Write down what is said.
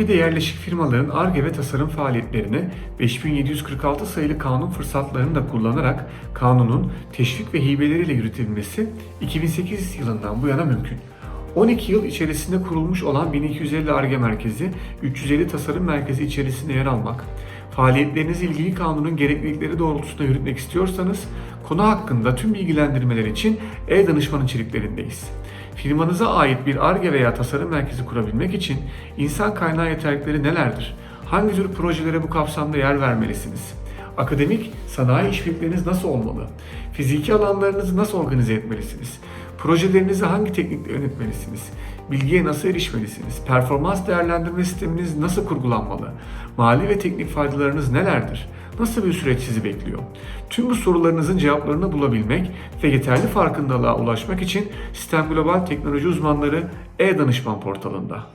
Türkiye'de yerleşik firmaların ARGE ve tasarım faaliyetlerini 5746 sayılı kanun fırsatlarını da kullanarak kanunun teşvik ve hibeleriyle yürütülmesi 2008 yılından bu yana mümkün. 12 yıl içerisinde kurulmuş olan 1250 ARGE merkezi, 350 tasarım merkezi içerisinde yer almak, faaliyetlerinizi ilgili kanunun gereklilikleri doğrultusunda yürütmek istiyorsanız konu hakkında tüm bilgilendirmeler için e-danışman içeriklerindeyiz. Firmanıza ait bir ARGE veya tasarım merkezi kurabilmek için insan kaynağı yeterlikleri nelerdir? Hangi tür projelere bu kapsamda yer vermelisiniz? Akademik, sanayi işbirlikleriniz nasıl olmalı? Fiziki alanlarınızı nasıl organize etmelisiniz? Projelerinizi hangi teknikle yönetmelisiniz? Bilgiye nasıl erişmelisiniz? Performans değerlendirme sisteminiz nasıl kurgulanmalı? Mali ve teknik faydalarınız nelerdir? Nasıl bir süreç sizi bekliyor? Tüm bu sorularınızın cevaplarını bulabilmek ve yeterli farkındalığa ulaşmak için Sistem Global Teknoloji Uzmanları e-danışman portalında.